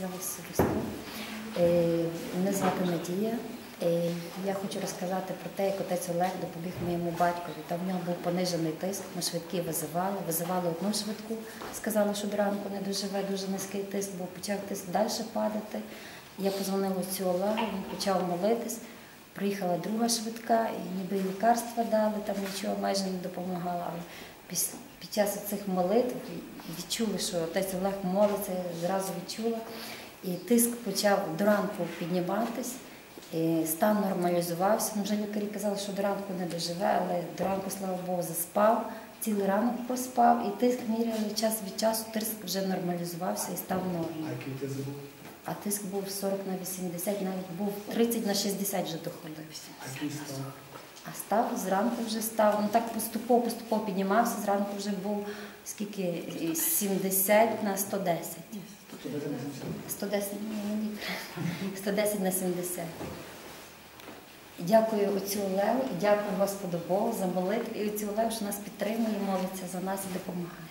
Слава Ісусу Христу. Е, Мене звати Надія. Е, Я хочу розказати про те, як отець Олег допоміг моєму батькові. Там в нього був понижений тиск, ми швидкі визивали, визивали одну швидку, сказали, що до ранку не доживе, дуже низький тиск, бо почав тиск далі падати. Я позвонила цю Олегу, він почав молитись. Приїхала друга швидка, і ніби лікарства дали, там нічого майже не допомагало. Під час цих молитв відчули, що отець Олег молиться, зразу відчула. І тиск почав до ранку підніматись, і стан нормалізувався. Вже лікарі казали, що до ранку не доживе, але до ранку, слава Богу, заспав, цілий ранок поспав, і тиск міряли час від часу, тиск вже нормалізувався і став А який ти забув? А тиск був 40 на 80, навіть був 30 на 60 вже доходив. А став? Зранку вже став. Ну так поступово, поступово піднімався. Зранку вже був скільки 70 на 110. 110, ні, ні, ні. 110 на 70. Дякую отцю Олегу дякую Господу Богу за молитву і отцю Олегу, що нас підтримує, молиться за нас і допомагає.